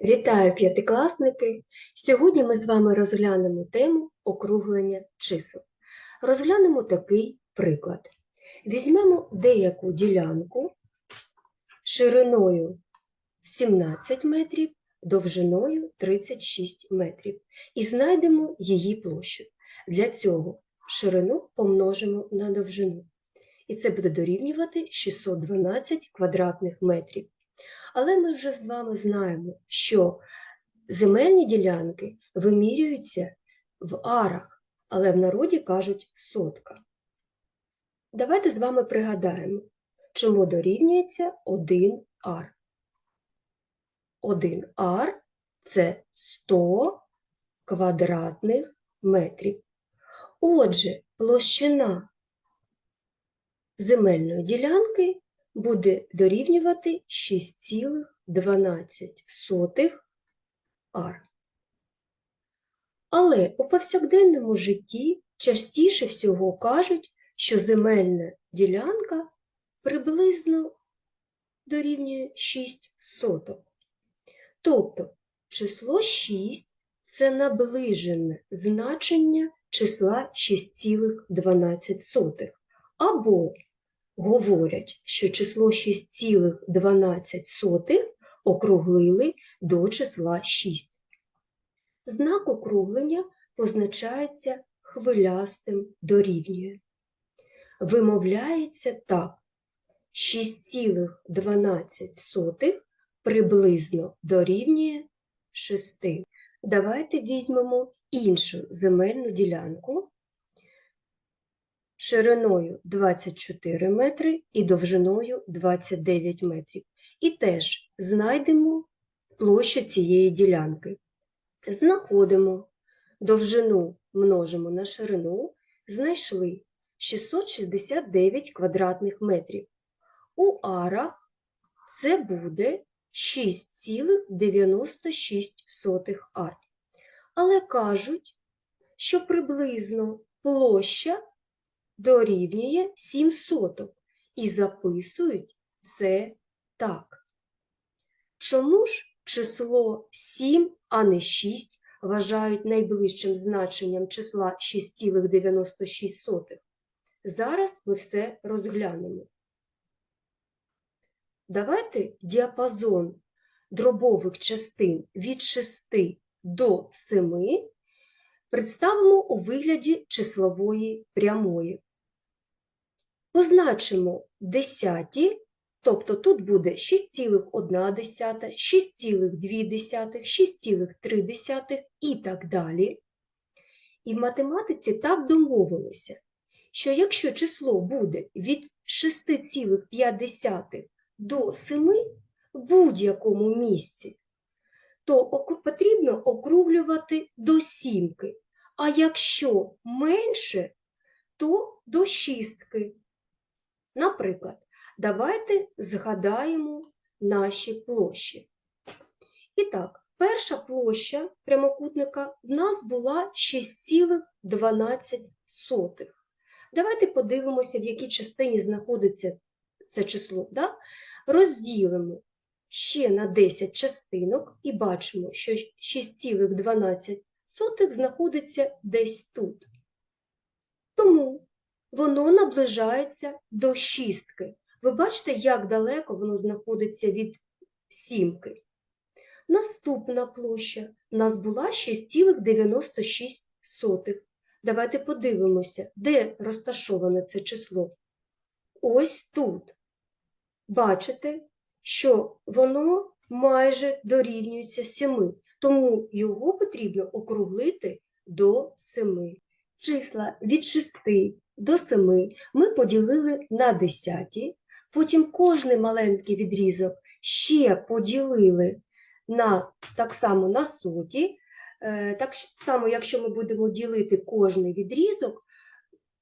Вітаю п'ятикласники! Сьогодні ми з вами розглянемо тему округлення чисел. Розглянемо такий приклад. Візьмемо деяку ділянку шириною 17 метрів, довжиною 36 метрів і знайдемо її площу. Для цього ширину помножимо на довжину. І це буде дорівнювати 612 квадратних метрів. Але ми вже з вами знаємо, що земельні ділянки вимірюються в арах, але в народі кажуть сотка. Давайте з вами пригадаємо, чому дорівнюється 1 ар. 1 ар це 100 квадратних метрів. Отже, площина земельної ділянки буде дорівнювати 6,12 ар. Але у повсякденному житті частіше всього кажуть, що земельна ділянка приблизно дорівнює 6 соток. Тобто число 6 це наближене значення числа 6,12 або говорять, що число 6,12 округлили до числа 6. Знак округлення позначається хвилястим дорівнює. Вимовляється так: 6,12 приблизно дорівнює 6. Давайте візьмемо іншу земельну ділянку шириною 24 метри і довжиною 29 метрів. І теж знайдемо площу цієї ділянки. Знаходимо довжину множимо на ширину, знайшли 669 квадратних метрів. У арах це буде 6,96 ар. Але кажуть, що приблизно площа дорівнює 7 соток і записують це так. Чому ж число 7, а не 6 вважають найближчим значенням числа 6,96? Зараз ми все розглянемо. Давайте діапазон дробових частин від 6 до 7 представимо у вигляді числової прямої. Позначимо десяті, тобто тут буде 6,1, 6,2, 6,3 і так далі. І в математиці так домовилися, що якщо число буде від 6,5 до 7 в будь-якому місці, то потрібно округлювати до сімки, а якщо менше, то до шістки. Наприклад, давайте згадаємо наші площі. І так, перша площа прямокутника в нас була 6,12. Давайте подивимося, в якій частині знаходиться це число. Да? Розділимо ще на 10 частинок і бачимо, що 6,12 знаходиться десь тут. Тому воно наближається до шістки. Ви бачите, як далеко воно знаходиться від сімки. Наступна площа в нас була 6,96. Давайте подивимося, де розташоване це число. Ось тут. Бачите, що воно майже дорівнюється 7, тому його потрібно округлити до 7. Числа від 6 до 7 ми поділили на десяті, потім кожний маленький відрізок ще поділили на, так само на соті. Е, Так само, якщо ми будемо ділити кожний відрізок,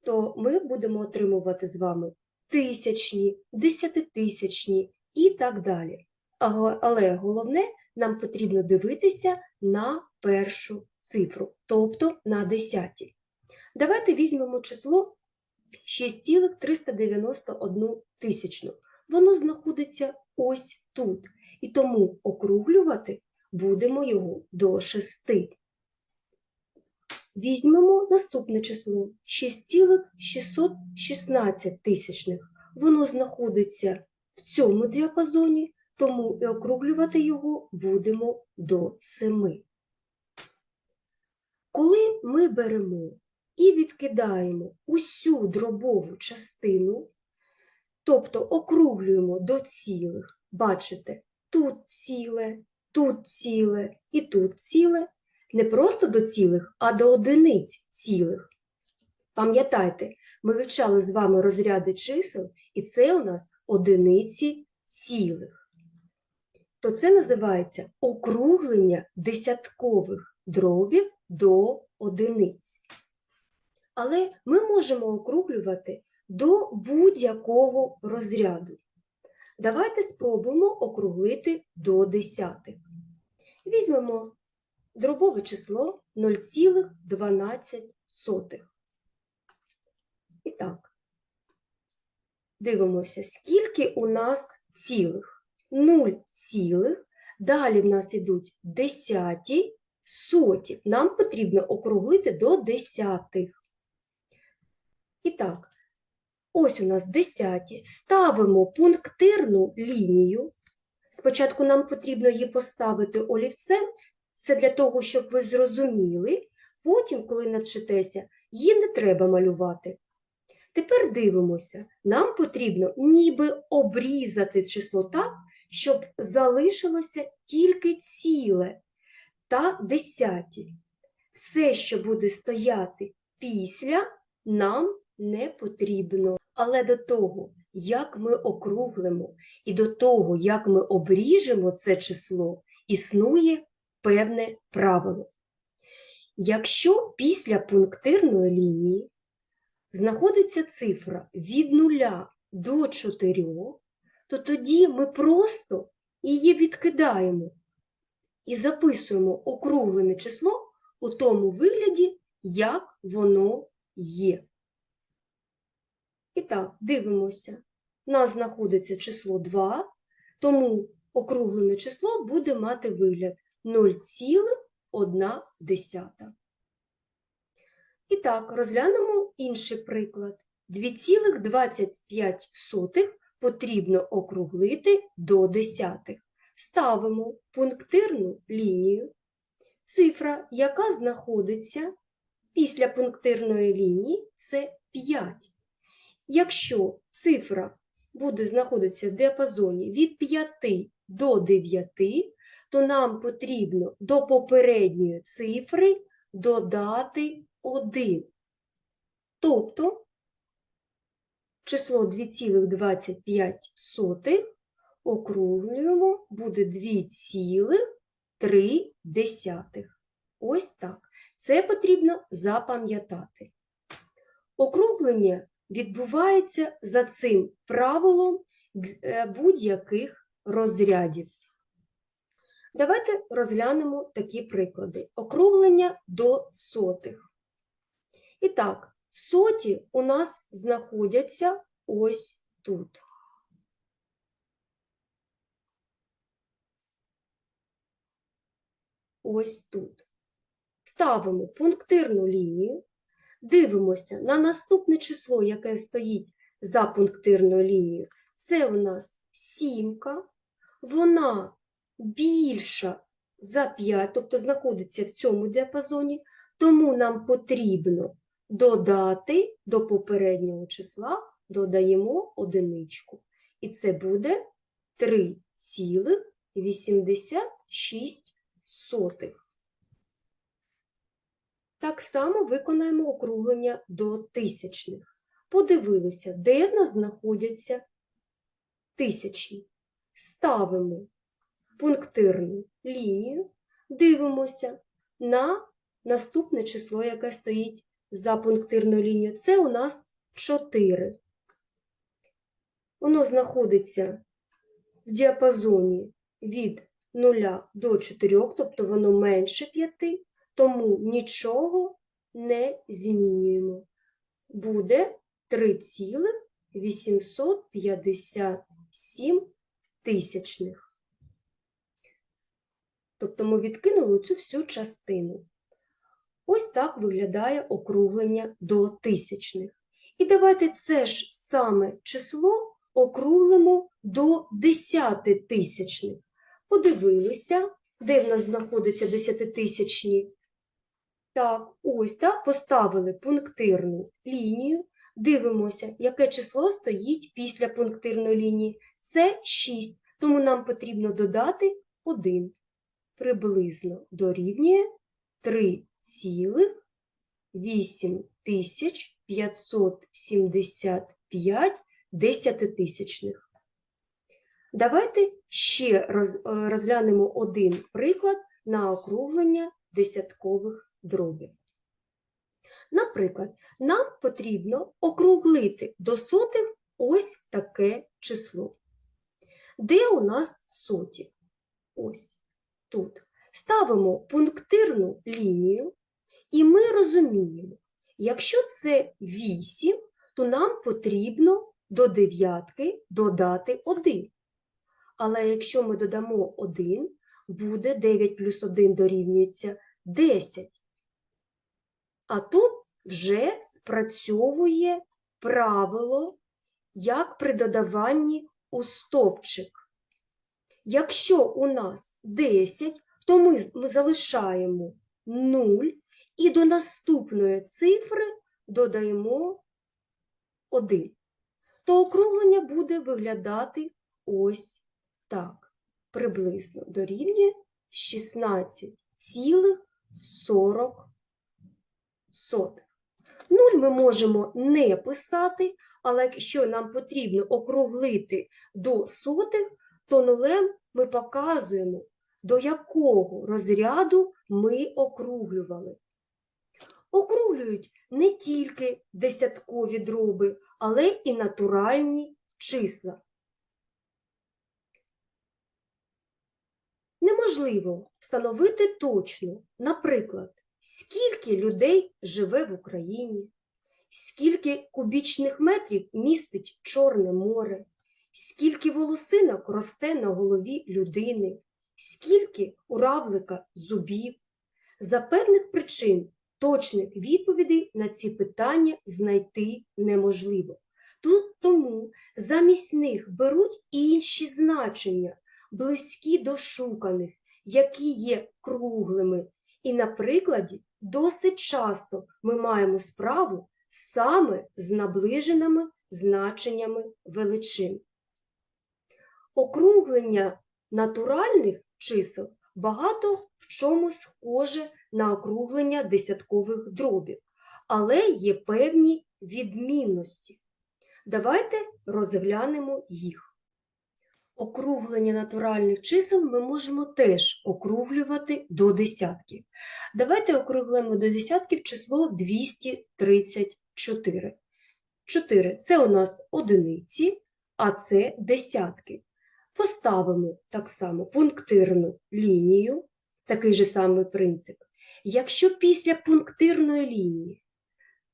то ми будемо отримувати з вами тисячні, десятитисячні і так далі. Але- Але головне, нам потрібно дивитися на першу цифру, тобто на десяті. Давайте візьмемо число 6,391 тисячну. Воно знаходиться ось тут. І тому округлювати будемо його до 6. Візьмемо наступне число 6,616 тисячних. Воно знаходиться в цьому діапазоні, тому і округлювати його будемо до 7. Коли ми беремо і відкидаємо усю дробову частину, тобто округлюємо до цілих, бачите, тут ціле, тут ціле і тут ціле, не просто до цілих, а до одиниць цілих. Пам'ятайте, ми вивчали з вами розряди чисел, і це у нас одиниці цілих. То це називається округлення десяткових дробів до одиниць. Але ми можемо округлювати до будь-якого розряду. Давайте спробуємо округлити до десятих. Візьмемо дробове число 0,12. І так, дивимося, скільки у нас цілих? 0 цілих. Далі в нас йдуть десяті, соті. Нам потрібно округлити до десятих. І так, ось у нас десяті. Ставимо пунктирну лінію. Спочатку нам потрібно її поставити олівцем. Це для того, щоб ви зрозуміли. Потім, коли навчитеся, її не треба малювати. Тепер дивимося, нам потрібно ніби обрізати число так, щоб залишилося тільки ціле та десяті. Все, що буде стояти після, нам не потрібно. Але до того, як ми округлимо, і до того, як ми обріжемо це число, існує певне правило. Якщо після пунктирної лінії знаходиться цифра від 0 до 4, то тоді ми просто її відкидаємо і записуємо округлене число у тому вигляді, як воно є. І так, дивимося. У нас знаходиться число 2, тому округлене число буде мати вигляд 0,1. І так, розглянемо інший приклад. 2,25 потрібно округлити до десятих. Ставимо пунктирну лінію. Цифра, яка знаходиться після пунктирної лінії, це 5. Якщо цифра буде знаходитися в діапазоні від 5 до 9, то нам потрібно до попередньої цифри додати 1. Тобто число 2,25 округлюємо, буде 2,3. Ось так. Це потрібно запам'ятати. Округлення відбувається за цим правилом е, будь-яких розрядів. Давайте розглянемо такі приклади. Округлення до сотих. І так, соті у нас знаходяться ось тут. Ось тут. Ставимо пунктирну лінію, дивимося на наступне число, яке стоїть за пунктирною лінією. Це у нас сімка, вона більша за 5, тобто знаходиться в цьому діапазоні, тому нам потрібно додати до попереднього числа, додаємо одиничку. І це буде 3,86. Так само виконаємо округлення до тисячних. Подивилися, де в нас знаходяться тисячні. Ставимо пунктирну лінію, дивимося на наступне число, яке стоїть за пунктирною лінією. Це у нас 4. Воно знаходиться в діапазоні від 0 до 4, тобто воно менше 5, тому нічого не змінюємо. Буде 3,857 тисячних. Тобто ми відкинули цю всю частину. Ось так виглядає округлення до тисячних. І давайте це ж саме число округлимо до десятитисячних. Подивилися, де в нас знаходиться десятитисячні. Так, ось так, поставили пунктирну лінію. Дивимося, яке число стоїть після пунктирної лінії. Це 6, тому нам потрібно додати 1. Приблизно дорівнює 3,8575 десятитисячних. Давайте ще е, розглянемо один приклад на округлення десяткових дробів. Наприклад, нам потрібно округлити до сотих ось таке число. Де у нас соті? Ось тут. Ставимо пунктирну лінію, і ми розуміємо, якщо це 8, то нам потрібно до дев'ятки додати 1. Але якщо ми додамо 1, буде 9 плюс 1 дорівнюється 10. А тут вже спрацьовує правило, як при додаванні у стопчик. Якщо у нас 10, то ми, ми залишаємо 0 і до наступної цифри додаємо 1. То округлення буде виглядати ось так. Приблизно дорівнює 16,40 сотих. Нуль ми можемо не писати, але якщо нам потрібно округлити до сотих, то нулем ми показуємо, до якого розряду ми округлювали. Округлюють не тільки десяткові дроби, але і натуральні числа. Неможливо встановити точно, наприклад, скільки людей живе в Україні, скільки кубічних метрів містить Чорне море, скільки волосинок росте на голові людини, скільки у равлика зубів. За певних причин точних відповідей на ці питання знайти неможливо. Тут тому замість них беруть інші значення, близькі до шуканих, які є круглими. І на прикладі досить часто ми маємо справу саме з наближеними значеннями величин. Округлення натуральних чисел багато в чому схоже на округлення десяткових дробів, але є певні відмінності. Давайте розглянемо їх. Округлення натуральних чисел ми можемо теж округлювати до десятків. Давайте округлимо до десятків число 234. 4 – це у нас одиниці, а це десятки. Поставимо так само пунктирну лінію, такий же самий принцип. Якщо після пунктирної лінії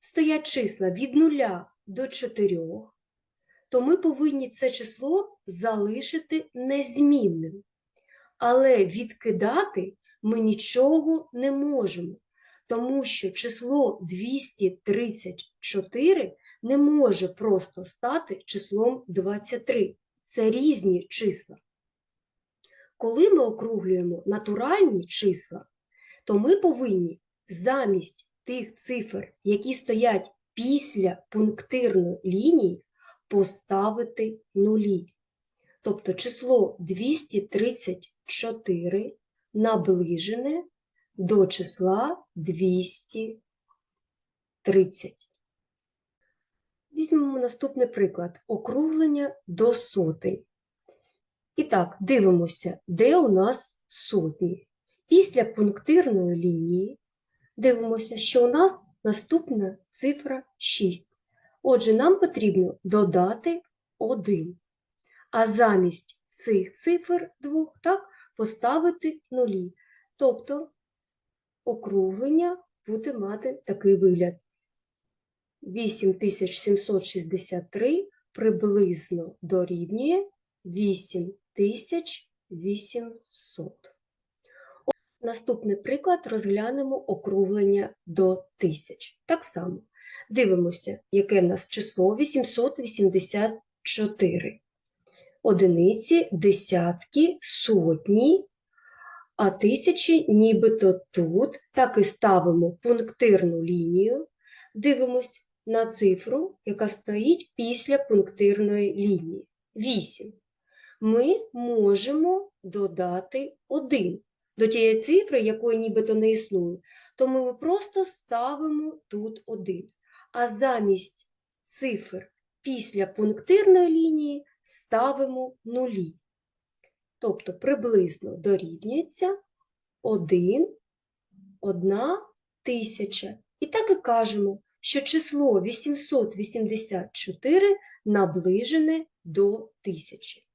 стоять числа від 0 до 4, то ми повинні це число залишити незмінним. Але відкидати ми нічого не можемо, тому що число 234 не може просто стати числом 23. Це різні числа. Коли ми округлюємо натуральні числа, то ми повинні замість тих цифр, які стоять після пунктирної лінії, поставити нулі. Тобто число 234 наближене до числа 230. Візьмемо наступний приклад округлення до сотень. І так, дивимося, де у нас сотні. Після пунктирної лінії дивимося, що у нас наступна цифра 6. Отже, нам потрібно додати 1. А замість цих цифр двох так, поставити нулі. Тобто округлення буде мати такий вигляд. 8763 приблизно дорівнює 8800. Наступний приклад розглянемо округлення до тисяч. Так само дивимося, яке в нас число 884. Одиниці, десятки, сотні, а тисячі нібито тут. Так і ставимо пунктирну лінію. Дивимось на цифру, яка стоїть після пунктирної лінії. 8. Ми можемо додати 1 до тієї цифри, якої нібито не існує, тому ми просто ставимо тут 1. А замість цифр після пунктирної лінії ставимо нулі. Тобто приблизно дорівнюється 1, 1 тисяча. І так і кажемо, що число 884 наближене до тисячі.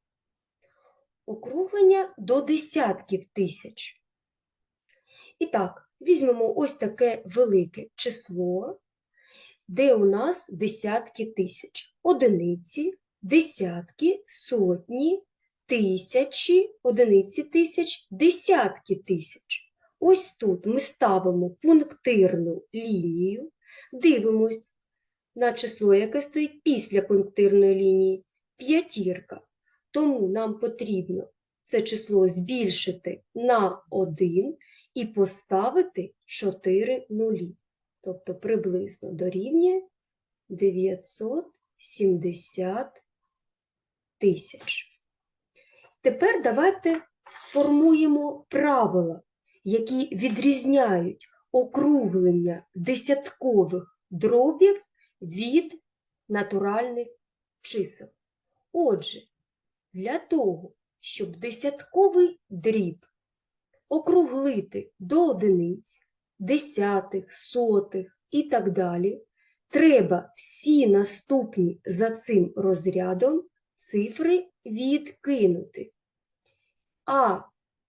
Округлення до десятків тисяч. І так, візьмемо ось таке велике число, де у нас десятки тисяч. Одиниці, десятки, сотні, тисячі, одиниці тисяч, десятки тисяч. Ось тут ми ставимо пунктирну лінію, дивимось на число, яке стоїть після пунктирної лінії, п'ятірка. Тому нам потрібно це число збільшити на 1 і поставити 4 нулі. Тобто приблизно дорівнює 970 тисяч. Тепер давайте сформуємо правила, які відрізняють округлення десяткових дробів від натуральних чисел. Отже, для того, щоб десятковий дріб округлити до одиниць, десятих, сотих і так далі, треба всі наступні за цим розрядом цифри відкинути. А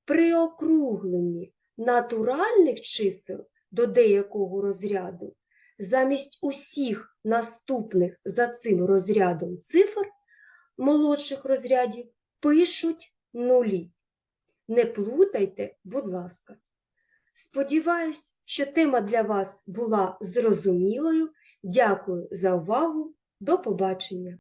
при округленні натуральних чисел до деякого розряду замість усіх наступних за цим розрядом цифр молодших розрядів пишуть нулі. Не плутайте, будь ласка. Сподіваюсь, що тема для вас була зрозумілою. Дякую за увагу. До побачення!